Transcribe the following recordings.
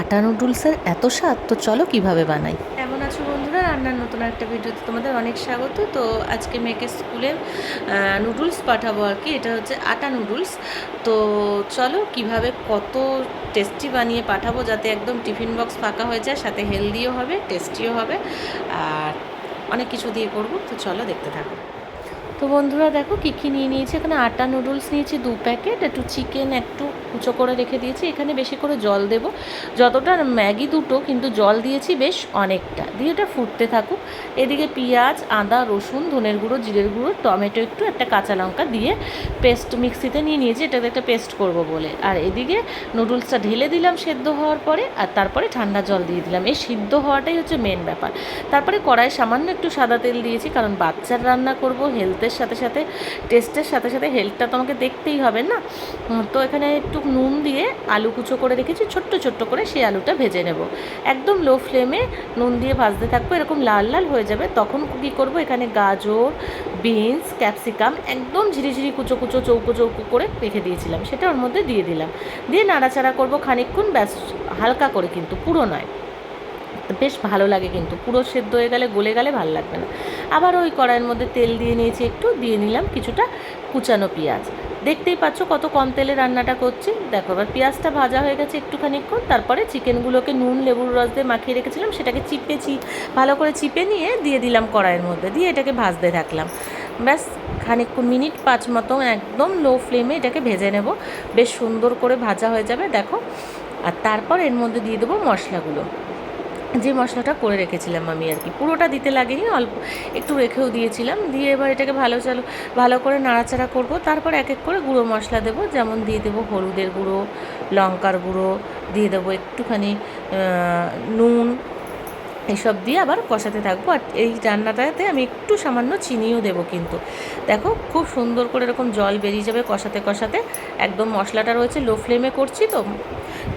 আটা নুডলসের এত স্বাদ, তো চলো কীভাবে বানাই? কেমন আছো বন্ধুরা? রান্নার নতুন একটা ভিডিওতে তোমাদের অনেক স্বাগত। তো আজকে মেয়েকে স্কুলে নুডলস পাঠাবো আর কি। এটা হচ্ছে আটা নুডলস তো চলো কীভাবে কত টেস্টি বানিয়ে পাঠাবো যাতে একদম টিফিন বক্স ফাঁকা হয়ে যায়, সাথে হেলদিও হবে টেস্টিও হবে। আর অনেক কিছু দিয়ে করব। তো চলো দেখতে থাকো। তো বন্ধুরা দেখো কী কী নিয়ে নিয়েছি। এখানে আটা নুডলস নিয়েছি দু প্যাকেট একটু চিকেন একটু কুচো করে রেখে দিয়েছি। এখানে বেশি করে জল দেব। যতটা ম্যাগি দুটো, কিন্তু জল দিয়েছি বেশ অনেকটা। দিয়ে এটা ফুটতে থাকুক। এদিকে পেঁয়াজ, আদা, রসুন, ধনের গুঁড়ো, জিরের গুঁড়ো, টমেটো একটু, একটা কাঁচা লঙ্কা দিয়ে পেস্ট মিক্সিতে নিয়ে নিয়েছি। এটাতে একটা পেস্ট করব বলে। আর এদিকে নুডলসটা ঢেলে দিলাম সেদ্ধ হওয়ার পরে, আর তারপরে ঠান্ডা জল দিয়ে দিলাম। এই সিদ্ধ হওয়াটাই হচ্ছে মেন ব্যাপার। তারপরে কড়াই সামান্য একটু সাদা তেল দিয়েছি, কারণ বাচ্চার রান্না করব হেলথের সাথে সাথে টেস্টের সাথে সাথে হেলথটা তো আমাকে দেখতেই হবে না? তো এখানে একটু নুন দিয়ে আলু কুচো করে রেখেছি, ছোট্ট ছোট্ট করে সেই আলুটা ভেজে নেব। একদম লো ফ্লেমে নুন দিয়ে ভাজতে থাকব, এরকম লাল লাল হয়ে যাবে। তখন কী করব, এখানে গাজর বিনস ক্যাপসিকাম একদম ঝিরিঝিরি কুচো কুচো, চৌকো চৌকো করে রেখে দিয়েছিলাম। সেটা ওর মধ্যে দিয়ে দিলাম। দিয়ে নাড়াচাড়া করব খানিকক্ষণ, ব্যাস, হালকা করে কিন্তু, পুরো নয়। বেশ ভালো লাগে কিন্তু। পুরো সেদ্ধ হয়ে গেলে, গলে গেলে ভালো লাগবে না। আবার ওই কড়াইয়ের মধ্যে তেল দিয়ে নিয়েছি একটু, দিয়ে নিলাম কিছুটা কুচানো পেঁয়াজ। দেখতেই পাচ্ছ কত কম তেলে রান্নাটা করছি। দেখো, এবার পেঁয়াজটা ভাজা হয়ে গেছে একটুখানিক্ষণ। তারপরে চিকেনগুলোকে নুন, লেবুর রস দিয়ে মাখিয়ে রেখেছিলাম, সেটাকে চিপেছি। ভালো করে চিপে নিয়ে দিয়ে দিলাম কড়াইয়ের মধ্যে। দিয়ে এটাকে ভাজতে থাকলাম। ব্যাস, খানিকক্ষণ, মিনিট পাঁচ মতো একদম লো ফ্লেমে এটাকে ভেজে নেব। বেশ সুন্দর করে ভাজা হয়ে যাবে, দেখো। আর তারপর এর মধ্যে দিয়ে দেবো মশলাগুলো। যে মশলাটা করে রেখেছিলাম আমি আর কি। পুরোটা দিতে লাগেনি, অল্প একটু রেখেও দিয়েছিলাম। দিয়ে এবার এটাকে ভালো চালো, ভালো করে নাড়াচাড়া করব। তারপর এক এক করে গুঁড়ো মশলা দেবো, যেমন দিয়ে দেবো হলুদের গুঁড়ো, লঙ্কার গুঁড়ো, দিয়ে দেবো একটুখানি নুন, এসব দিয়ে আবার কষাতে থাকব। আর এই রান্নাটাতে আমি একটু সামান্য চিনিও দেবো কিন্তু। দেখো খুব সুন্দর করে এরকম জল বেরিয়ে যাবে কষাতে কষাতে। একদম মশলাটা রয়েছে লো ফ্লেমে করছি তো।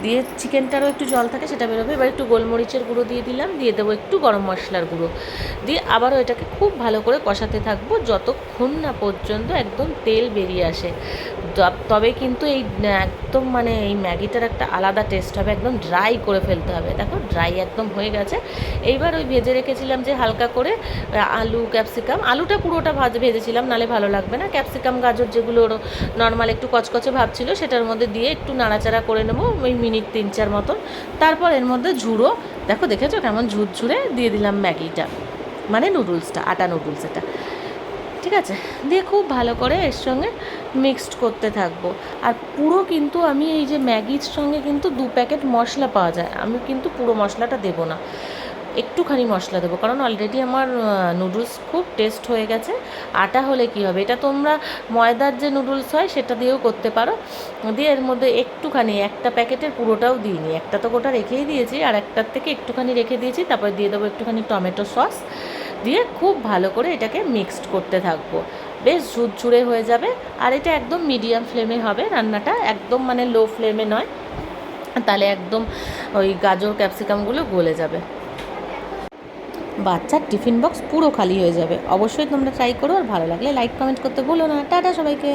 দিয়ে চিকেনটারও একটু জল থাকে, সেটা বেরোবে। এবার একটু গোলমরিচের গুঁড়ো দিয়ে দিলাম, দিয়ে দেবো একটু গরম মশলার গুঁড়ো। দিয়ে আবারও এটাকে খুব ভালো করে কষাতে থাকব, যতক্ষণ না পর্যন্ত একদম তেল বেরিয়ে আসে। তবে কিন্তু এই, একদম মানে এই ম্যাগিটার একটা আলাদা টেস্ট হবে, একদম ড্রাই করে ফেলতে হবে। দেখো ড্রাই একদম হয়ে গেছে। এইবার ওই ভেজে রেখেছিলাম যে হালকা করে আলু ক্যাপসিকাম আলুটা পুরোটা ভাজ ভেজেছিলাম, নালে ভালো লাগবে না। ক্যাপসিকাম গাজর যেগুলো নর্মাল একটু কচকচে ভাব ছিল, সেটার মধ্যে দিয়ে একটু নাড়াচাড়া করে নেব, ওই মিনিট তিন চার মতন। তারপর এর মধ্যে ঝুড়ো, দেখো, দেখেছ কেমন ঝুরঝুরে দিয়ে দিলাম ম্যাগিটা। মানে নুডলসটা আটা নুডলস এটা। ঠিক আছে? দিয়ে খুব ভালো করে এর সঙ্গে মিক্সড করতে থাকব। আর পুরো কিন্তু আমি এই যে ম্যাগির সঙ্গে কিন্তু দু প্যাকেট মশলা পাওয়া যায়। আমি কিন্তু পুরো মশলাটা দেবো না। একটুখানি মশলা দেবো। কারণ অলরেডি আমার নুডলস খুব টেস্ট হয়ে গেছে। আটা হলে কি হবে? এটা তোমরা ময়দার যে নুডলস হয়, সেটা দিয়েও করতে পারো। দিয়ে এর মধ্যে একটুখানি, একটা প্যাকেটের পুরোটাও দিইনি। একটা তো গোটা রেখেই দিয়েছি, আর একটার থেকে একটুখানি রেখে দিয়েছি। তারপর দিয়ে দেবো একটুখানি টমেটো সস। দিয়ে খুব ভালো করে এটাকে মিক্সড করতে থাকব। বেশ ঝুরঝুরে হয়ে যাবে। আর এটা একদম মিডিয়াম ফ্লেমে হবে রান্নাটা। একদম মানে লো ফ্লেমে নয়। তাহলে একদম ওই গাজর ক্যাপসিকামগুলো গলে যাবে। বাচ্চার টিফিন বক্স পুরো খালি হয়ে যাবে। অবশ্যই তোমরা ট্রাই করো আর ভালো লাগলে লাইক কমেন্ট করতে ভুলো না। টাটা সবাইকে।